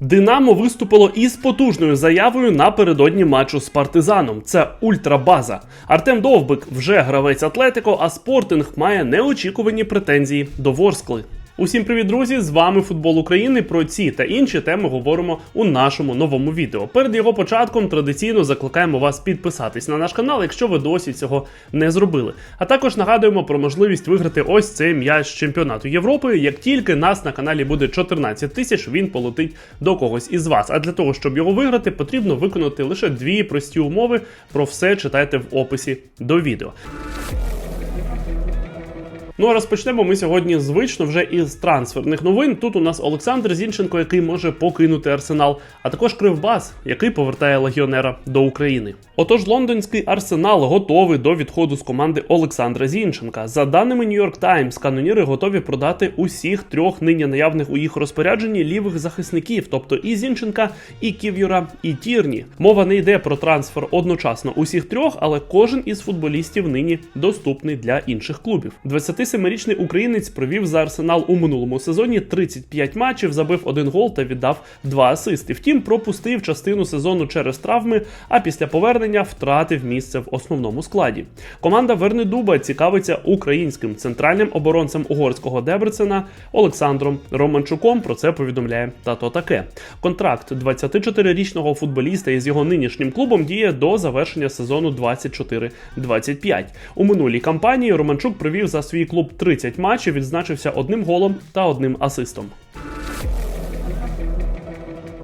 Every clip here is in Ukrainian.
Динамо виступило із потужною заявою напередодні матчу з партизаном. Це ультрабаза. Артем Довбик вже гравець Атлетико, а спортинг має неочікувані претензії до Ворскли. Усім привіт, друзі! З вами Футбол України. Про ці та інші теми говоримо у нашому новому відео. Перед його початком традиційно закликаємо вас підписатись на наш канал, якщо ви досі цього не зробили. А також нагадуємо про можливість виграти ось цей м'яч чемпіонату Європи. Як тільки нас на каналі буде 14 тисяч, він полетить до когось із вас. А для того, щоб його виграти, потрібно виконати лише дві прості умови. Про все читайте в описі до відео. Ну а розпочнемо ми сьогодні звично вже із трансферних новин. Тут у нас Олександр Зінченко, який може покинути арсенал, а також Кривбас, який повертає легіонера до України. Отож, лондонський арсенал готовий до відходу з команди Олександра Зінченка. За даними York Times, каноніри готові продати усіх трьох нині наявних у їх розпорядженні лівих захисників, тобто і Зінченка, і Ків'юра, і Тірні. Мова не йде про трансфер одночасно усіх трьох, але кожен із футболістів нині доступний для інших клубів. 27-річний українець провів за арсенал у минулому сезоні 35 матчів, забив один гол та віддав два асисти. Втім, пропустив частину сезону через травми, а після повернення втратив місце в основному складі. Команда Верни Дуба цікавиться українським центральним оборонцем угорського Дебрецена Олександром Романчуком. Про це повідомляє тато таке. Контракт 24-річного футболіста із його нинішнім клубом діє до завершення сезону 24-25. У минулій кампанії Романчук провів за свій клуб 30 матчів, відзначився одним голом та одним асистом.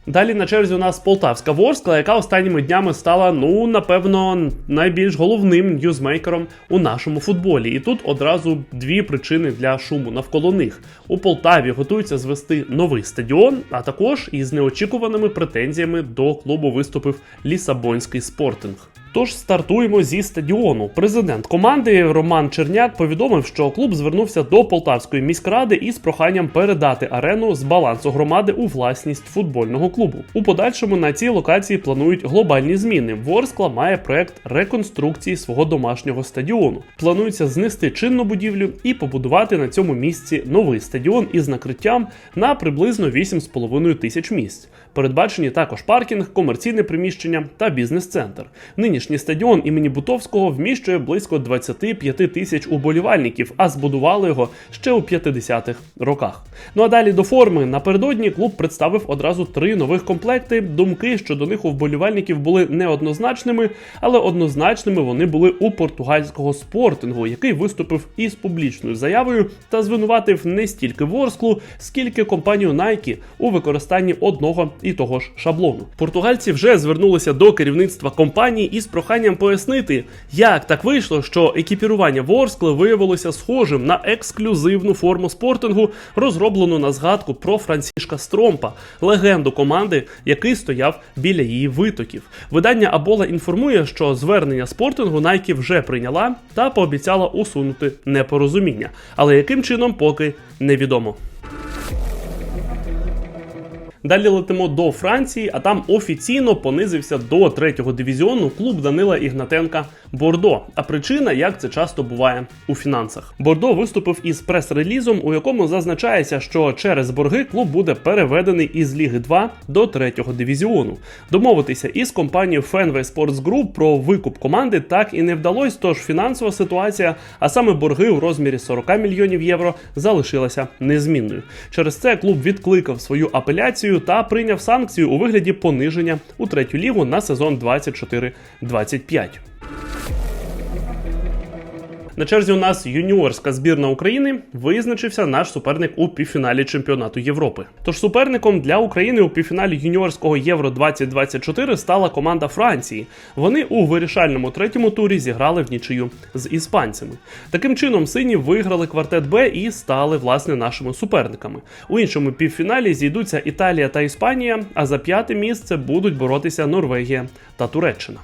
Далі на черзі у нас Полтавська Ворскла, яка останніми днями стала, ну напевно, найбільш головним ньюзмейкером у нашому футболі. І тут одразу дві причини для шуму навколо них. У Полтаві готуються звести новий стадіон, а також із неочікуваними претензіями до клубу виступив Лісабонський спортинг. Тож стартуємо зі стадіону. Президент команди Роман Черняк повідомив, що клуб звернувся до Полтавської міськради із проханням передати арену з балансу громади у власність футбольного клубу. У подальшому на цій локації планують глобальні зміни. Ворскла має проект реконструкції свого домашнього стадіону. Планується знести чинну будівлю і побудувати на цьому місці новий стадіон із накриттям на приблизно 8,5 тисяч місць. Передбачені також паркінг, комерційне приміщення та бізнес-центр. Нинішній стадіон імені Бутовського вміщує близько 25 тисяч уболівальників, а збудували його ще у 50-х роках. Ну а далі до форми напередодні клуб представив одразу три нових комплекти. Думки щодо них у вболівальників були неоднозначними, але однозначними вони були у португальського спортингу, який виступив із публічною заявою та звинуватив не стільки Ворсклу, скільки компанію Nike у використанні одного і того ж шаблону. Португальці вже звернулися до керівництва компанії із проханням пояснити, як так вийшло, що екіпірування Ворскли виявилося схожим на ексклюзивну форму спортингу, розроблену на згадку про Франсішка Стромпа, легенду команди, який стояв біля її витоків. Видання Абола інформує, що звернення спортингу Nike вже прийняла та пообіцяла усунути непорозуміння, але яким чином поки невідомо. Далі летимо до Франції, а там офіційно понизився до третього дивізіону клуб Данила Ігнатенка Бордо. А причина, як це часто буває у фінансах. Бордо виступив із прес-релізом, у якому зазначається, що через борги клуб буде переведений із Ліги 2 до третього дивізіону. Домовитися із компанією Fenway Sports Group про викуп команди так і не вдалося. Тож фінансова ситуація, а саме борги у розмірі 40 мільйонів євро, залишилася незмінною. Через це клуб відкликав свою апеляцію та прийняв санкцію у вигляді пониження у третю лігу на сезон 24-25. На черзі у нас юніорська збірна України визначився наш суперник у півфіналі чемпіонату Європи. Тож суперником для України у півфіналі юніорського Євро 2024 стала команда Франції. Вони у вирішальному третьому турі зіграли в нічию з іспанцями. Таким чином, сині виграли квартет Б і стали власне нашими суперниками. У іншому півфіналі зійдуться Італія та Іспанія. А за п'яте місце будуть боротися Норвегія та Туреччина.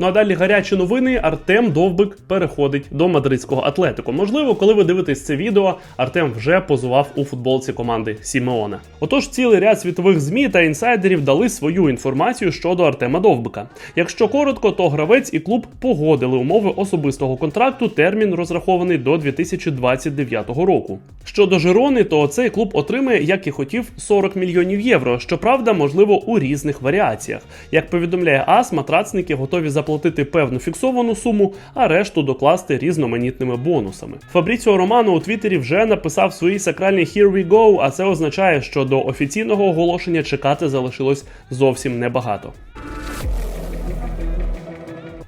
Ну а далі гарячі новини. Артем Довбик переходить до мадридського атлетику. Можливо, коли ви дивитесь це відео, Артем вже позував у футболці команди Сімеона. Отож, цілий ряд світових змі та інсайдерів дали свою інформацію щодо Артема Довбика. Якщо коротко, то гравець і клуб погодили умови особистого контракту. Термін розрахований до 2029 року. Щодо Жирони, то цей клуб отримає, як і хотів, 40 мільйонів євро. Щоправда, можливо, у різних варіаціях. Як повідомляє АС, матрацники готові заплатити певну фіксовану суму, а решту докласти різноманітними бонусами. Фабріціо Романо у Твіттері вже написав свої сакральні «Here we go», а це означає, що до офіційного оголошення чекати залишилось зовсім небагато.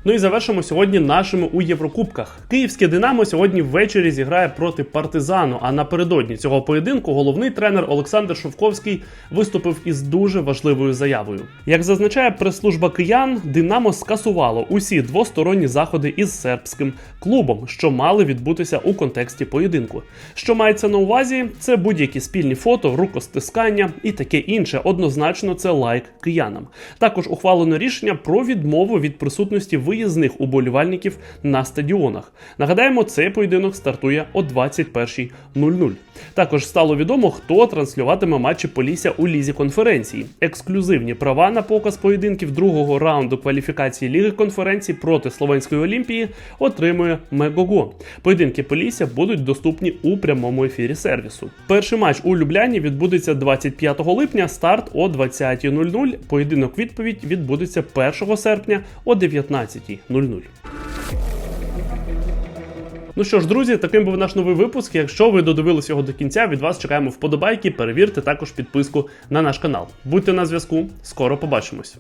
Ну і завершимо сьогодні нашими у Єврокубках. Київське Динамо сьогодні ввечері зіграє проти партизану. А напередодні цього поєдинку головний тренер Олександр Шовковський виступив із дуже важливою заявою. Як зазначає прес-служба киян, Динамо скасувало усі двосторонні заходи із сербським клубом, що мали відбутися у контексті поєдинку. Що мається на увазі, це будь-які спільні фото, рукостискання і таке інше. Однозначно, це лайк киянам. Також ухвалено рішення про відмову від присутності виїзних уболівальників на стадіонах. Нагадаємо, цей поєдинок стартує о 21.00. Також стало відомо, хто транслюватиме матчі Полісся у лізі конференції. Ексклюзивні права на показ поєдинків другого раунду кваліфікації Ліги конференцій проти Словенської Олімпії отримує Мегого. Поєдинки Полісся будуть доступні у прямому ефірі сервісу. Перший матч у Любляні відбудеться 25 липня. Старт о 20.00. Поєдинок відповідь відбудеться 1 серпня о 19.00. Ну що ж, друзі, таким був наш новий випуск. Якщо ви додивились його до кінця, від вас чекаємо вподобайки. Перевірте також підписку на наш канал. Будьте на зв'язку, скоро побачимось.